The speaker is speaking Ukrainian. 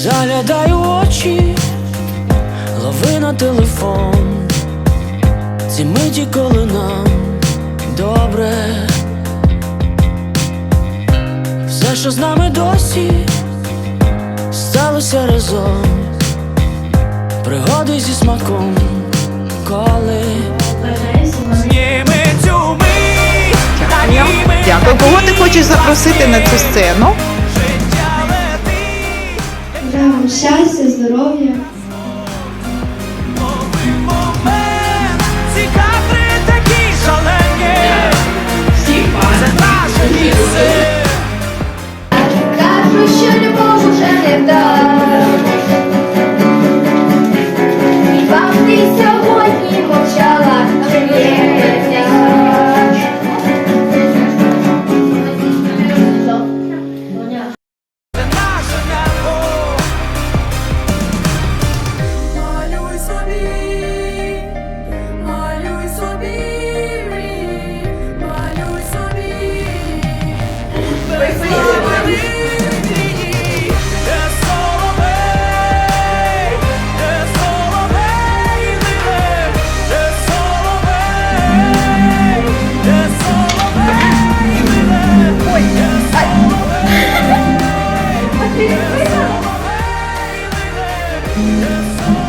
Заглядай у очі, лови на телефон, ці миті, коли нам добре, все, що з нами досі, сталося разом, пригоди зі смаком, коли зніми цю мить Дякую, кого ти хочеш запросити на цю сцену? Вам щастя, здоров'я. Yes,